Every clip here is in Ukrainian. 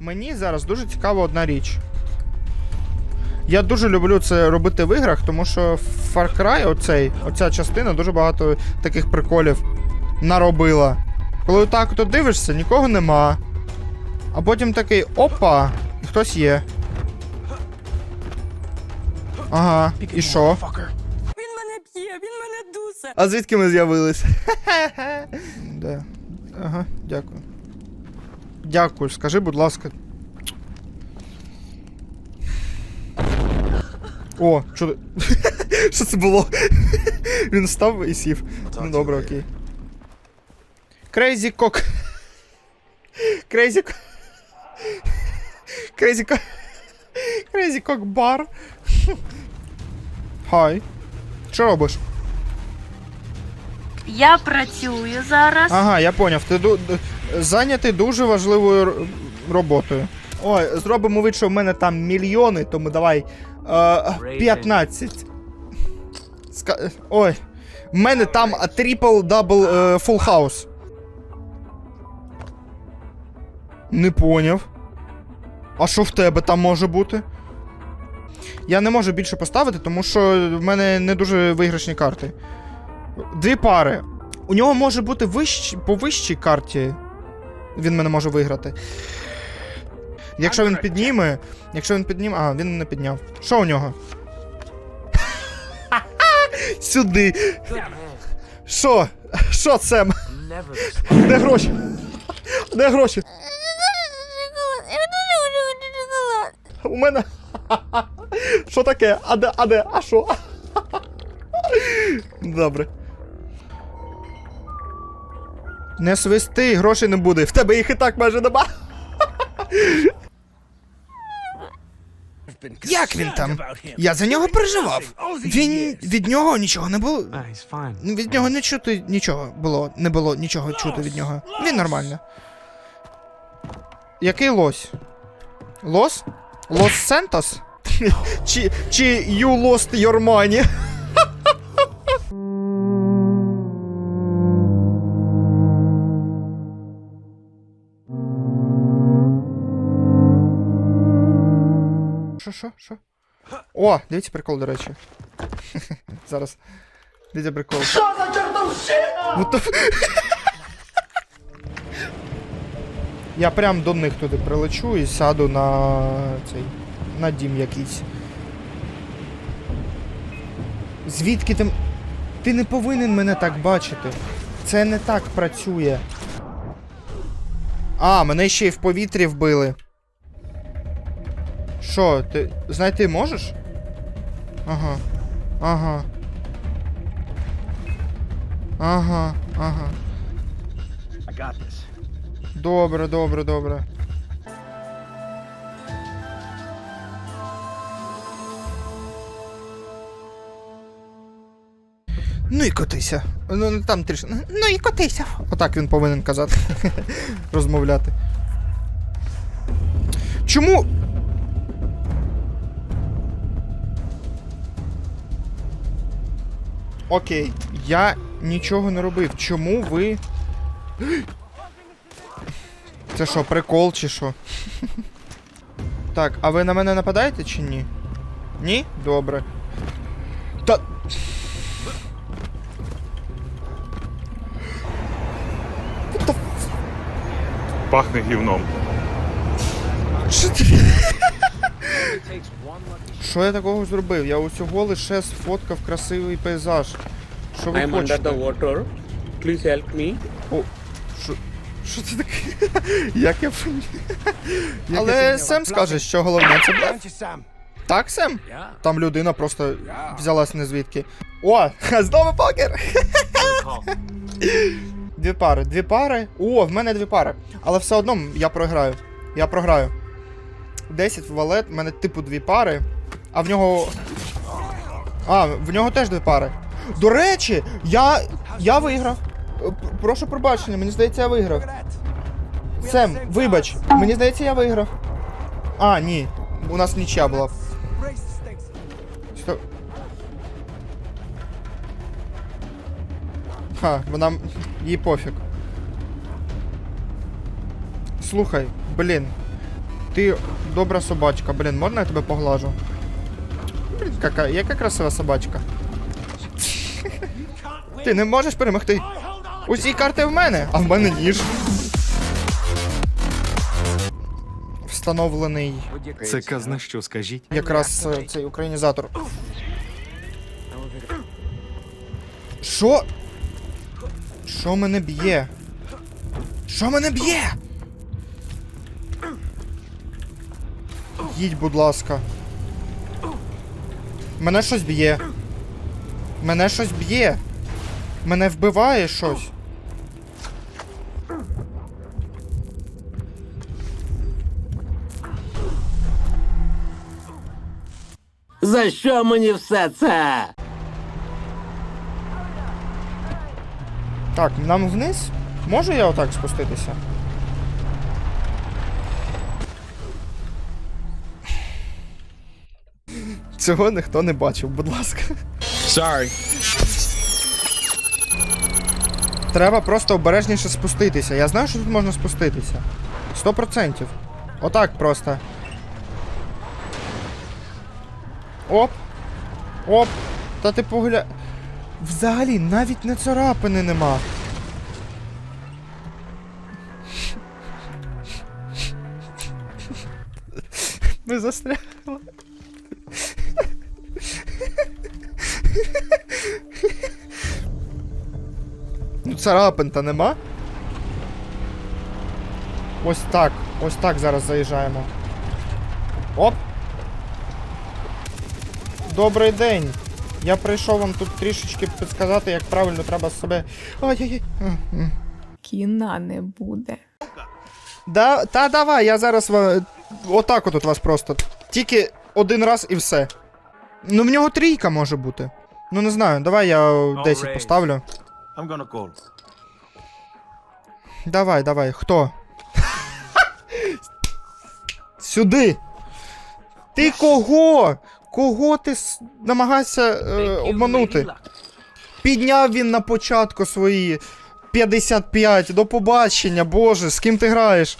Мені зараз дуже цікава одна річ. Я дуже люблю це робити в іграх, тому що Far Cry, оцей, оця частина, дуже багато таких приколів наробила. Коли так то дивишся, нікого нема. А потім такий опа, і хтось є. Ага, і що? Він мене п'є, він мене дусе. А звідки ми з'явились? да. Ага, дякую. Дякую, скажи, будь ласка. О, що ти- Що це було? Він встав і сів. Ну добре, окей. Крейзі кок. Крейзі кок. Крейзі кок. Крейзі кок бар. Хай. Що робиш? Я працюю зараз. Ага, я поняв. Ти зайнятий дуже важливою роботою. Ой, зробимо вид, що в мене там мільйони, тому давай. Е, 15. Ска- Ой. В мене там трипл дабл фул хаус. Не поняв. А що в тебе там може бути? Я не можу більше поставити, тому що в мене не дуже виграшні карти. Дві пари. У нього може бути вищ... по вищій карті. Він мене може виграти. Якщо він підніме. Якщо він підніме. А, він не підняв. Що у нього? Сюди. Що? Що це? Де гроші? Де гроші? У мене. Що таке? А де? А де? А що? Добре. Не свисти, грошей не буде. В тебе їх і так майже нема. Як він там? Я за нього переживав. Він від нього нічого не було. Ah. Ну, Від нього не чути нічого було. Не було нічого чути від нього. Він нормально. Який лось? Лос? Лос Сентос? чи, чи you lost your money? Що, що, що? О, дивіться прикол, до речі. Зараз. Дивіться прикол. Що за чортовщина? Я прям до них туди прилечу і сяду на цей. на дім якийсь. Звідки ти. Ти не повинен мене так бачити. Це не так працює. А, мене ще й в повітрі вбили. Що, ти знайти можеш? Ага. Ага. Ага, ага. I got this. Добре, добре, добре. Ну і котися. Ну ну, там трішки. Ну і котися. Отак він повинен казати. Розмовляти. Чому? Окей, я нічого не робив. Чому ви. Це що, прикол чи що? Так, а ви на мене нападаєте чи ні? Ні? Добре. Та. Пахне гівном. Що ти? Що я такого зробив? Я усього лише сфоткав красивий пейзаж. Що ви I am under the water. Please help me. О, що, що це таке? Як я Але Сем скаже, що головне це блеф. Так, Сем? Там людина просто взялась не звідки. О, знову покер! Дві пари, дві пари. О, в мене дві пари. Але все одно я програю. Я програю. 10 в валет, в мене типу дві пари. А в нього. А, в нього теж дві пари. До речі, я. Я виграв. Прошу пробачення, мені здається, я виграв. Сем, вибач, мені здається, я виграв. А, ні. У нас нічия була. Що? Ха, вона. їй пофіг. Слухай, блін. Ти добра собачка. Блін, можна я тебе поглажу? Блін, яка, яка красива собачка. Ти не можеш перемогти. Усі карти в мене, а в мене ніж. Встановлений Це казна що, скажіть? якраз е, цей українізатор. Що? Що мене б'є? Що мене б'є? Їдь, будь ласка. Мене щось б'є. Мене щось б'є. Мене вбиває щось. За що мені все це? Так, нам вниз? Можу я отак спуститися? Цього ніхто не бачив, будь ласка. Sorry. Треба просто обережніше спуститися. Я знаю, що тут можна спуститися. Сто процентів. Отак просто. Оп. Оп. Та ти погля... Взагалі навіть не царапини нема. Ми застрягли. Ну, царапин та нема. Ось так. Ось так зараз заїжджаємо. Оп. Добрий день. Я прийшов вам тут трішечки підказати, як правильно треба себе. Ай-яй-яй. Кіна не буде. Да, та давай, я зараз ва- отак от вас просто. Тільки один раз і все. Ну в нього трійка може бути. Ну не знаю, давай я 10 поставлю. I'm gonna call. Давай, давай, хто? Сюди! Ти кого? Кого ти намагаєшся е, обманути? Підняв він на початку свої 55. До побачення, боже, з ким ти граєш?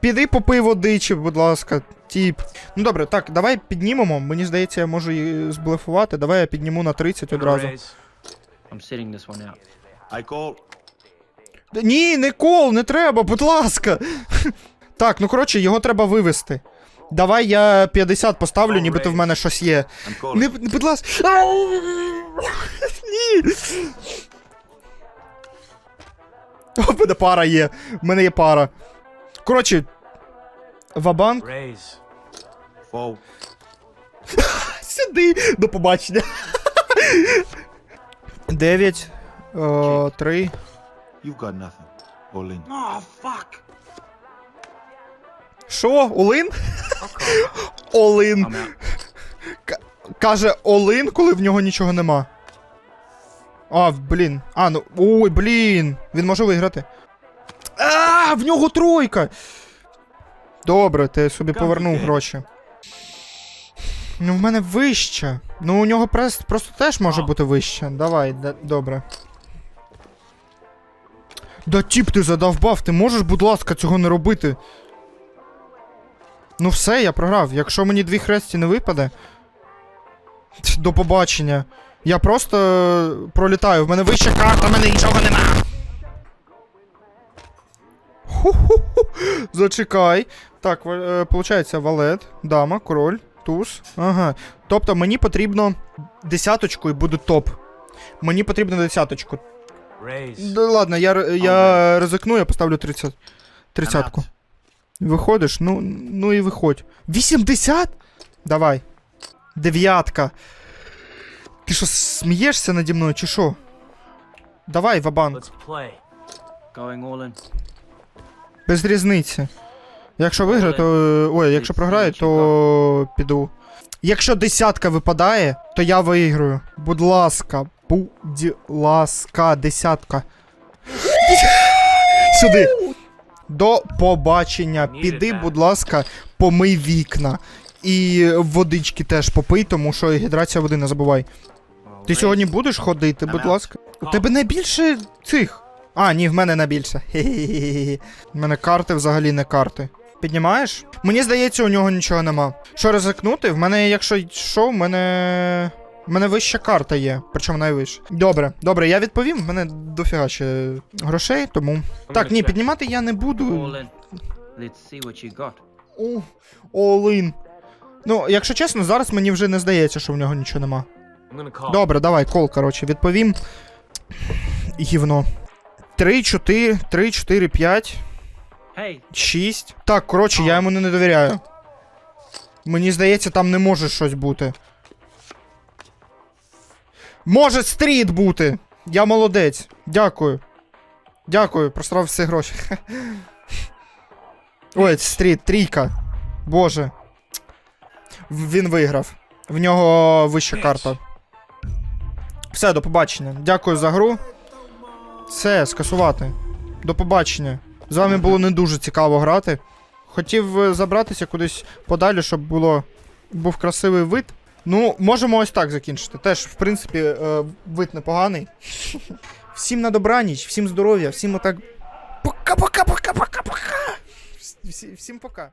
Піди попий водичі, будь ласка, тіп. Ну добре, так, давай піднімемо. Мені здається, я можу її зблефувати. Давай я підніму на 30 одразу. I'm sitting this one out. I call. Ні, не кол, не треба, будь ласка. Так, ну коротше, його треба вивести. Давай я 50 поставлю, нібито в мене щось є. Не, не, будь ласка. Ні. О, в мене пара є. В мене є пара. Коротше. Вабанк. Raise. Fold. Сюди. До побачення. 9. 3. You've got nothing. All in. Oh, fuck. Що? Олин? Олин. Каже Олин, коли в нього нічого нема. А, блін. А, ну. Ой, блін. Він може виграти. А, в нього тройка. Добре, ти собі повернув гроші. Ну, в мене вища. Ну, у нього прес, просто теж може бути вища. Давай, да, добре. Да тіп ти задовбав, ти можеш, будь ласка, цього не робити. Ну все, я програв. Якщо мені дві хресті не випаде. До побачення. Я просто е, пролітаю. В мене вища карта, в мене нічого нема. Ху-ху-ху. Зачекай. Так, виходить, валет, дама, король, туз. Ага. Тобто мені потрібно десяточку і буде топ. Мені потрібно десяточку. Да ладно, я, я ризикну, я поставлю 30. Тридцятку. Виходиш? Ну, ну і виходь. 80? Давай. Дев'ятка. Ти що, смієшся наді мною, чи що? Давай, вабанк. Без різниці. Якщо виграю, то. е, Ой, якщо програю, то піду. Якщо десятка випадає, то я виграю. Будь ласка, будь ласка, десятка. Сюди. До побачення. Піди, будь ласка, помий вікна. І водички теж попий, тому що гідрація води не забувай. Ти сьогодні будеш ходити, будь ласка. У тебе найбільше цих. А, ні, в мене найбільше. Хе-хе-хе. У мене карти взагалі не карти. Піднімаєш? Мені здається, у нього нічого нема. Що ризикнути? В мене, якщо що, в мене. В мене вища карта є, причому найвища. Добре, добре, я відповім. В мене дофіга ще грошей, тому. Так, ні, піднімати я не буду. All in. Let's see what you got. О, all-in. Ну, якщо чесно, зараз мені вже не здається, що в нього нічого нема. Добре, давай, кол, коротше, відповім. Гівно. 3, 4, 3, 4, 5, Hey, 6. Так, коротше, я йому не довіряю. Мені здається, там не може щось бути. Може стріт бути! Я молодець. Дякую. Дякую, просрав всі гроші. Ой, стріт, трійка. Боже. Він виграв. В нього вища карта. Все, до побачення. Дякую за гру. Все, скасувати. До побачення. З вами було не дуже цікаво грати. Хотів е, забратися кудись подалі, щоб було був красивий вид. Ну, можемо ось так закінчити. Теж, в принципі, е, вид непоганий. Всім на добраніч, всім здоров'я, всім отак. Пока-пока-пока-пока-пока. Всім пока.